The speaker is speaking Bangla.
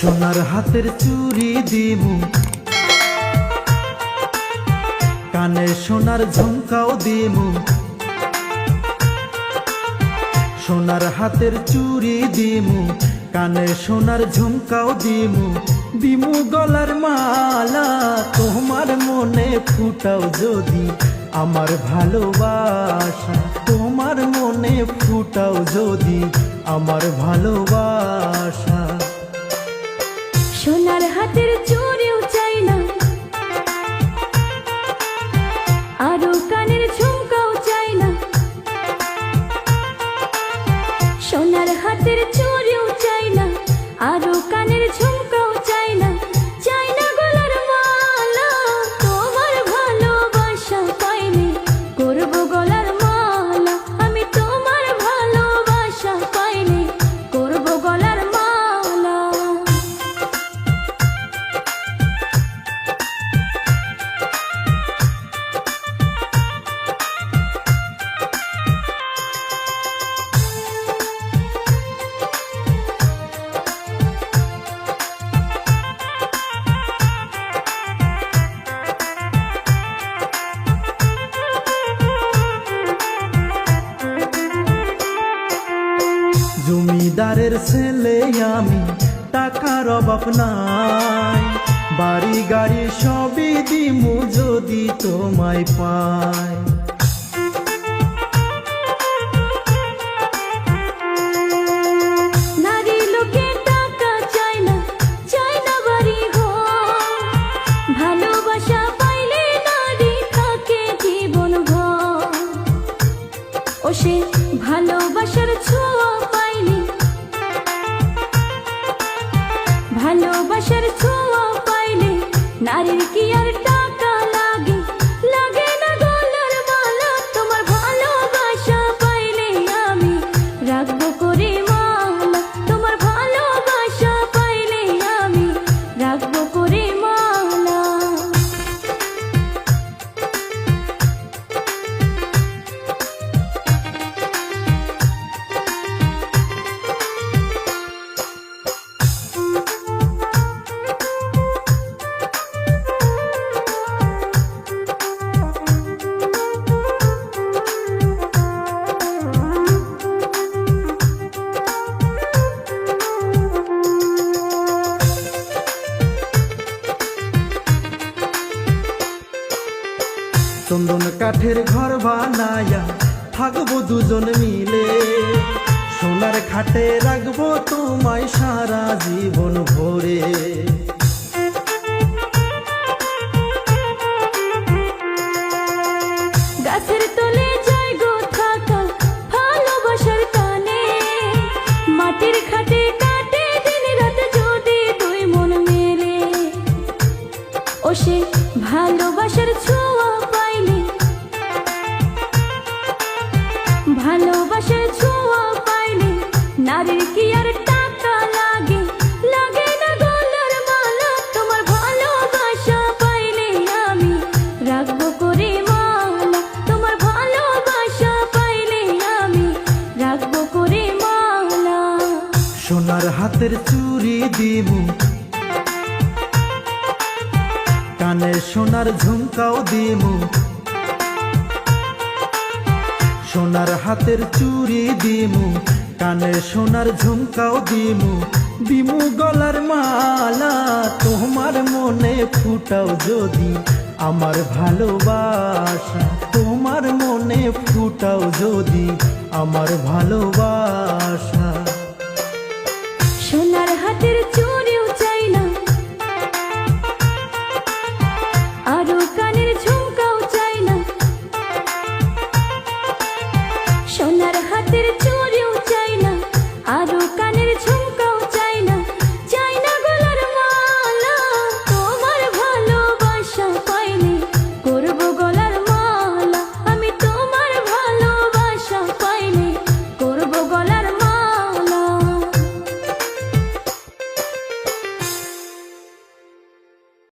সোনার হাতের চুরি দিমু। কানে সোনার ঝুমকাও দিমু। সোনার হাতের চুরি দিমু। কানে সোনার ঝুমকাও দিমু। দিমু গলার মালা, তোমার মনে ফুটাও যদি আমার ভালোবাসা। তোমার মনে ফুটাও যদি আমার ভালোবাসা। হাতের জমিদারের ছেলে আমি টাকার অভাব নাই। বাড়ি গাড়ি সবই দিমু যদি তোমায় পাই। চন্দন কাঠের ঘর বানায়া থাকব দুজন মিলে। সোনার খাটে রাখব তোমায় সারা জীবন ভরে। গাছের ভালোবাসার মাটির খাটে কাটে দুই মন ও সে ভালোবাসার ছোঁয়া ভালোবাসার ছোঁয়া পাইলে নারীর কি আর টাকা লাগে? লাগে না গলার মালা, তোমার ভালোবাসা পাইলে আমি রাখব করে মালা। তোমার ভালোবাসা পাইলে আমি রাখব করে মালা। সোনার হাতের চুরি দিমু। কানে সোনার ঝুমকাও দিমু। সোনার হাতের চুরি দিমু, কানে সোনার ঝুমকাও দিমু। দিমু গলার মালা, তোমার মনে ফুটাও যদি আমার ভালোবাসা। তোমার মনে ফুটাও যদি আমার ভালোবাসা।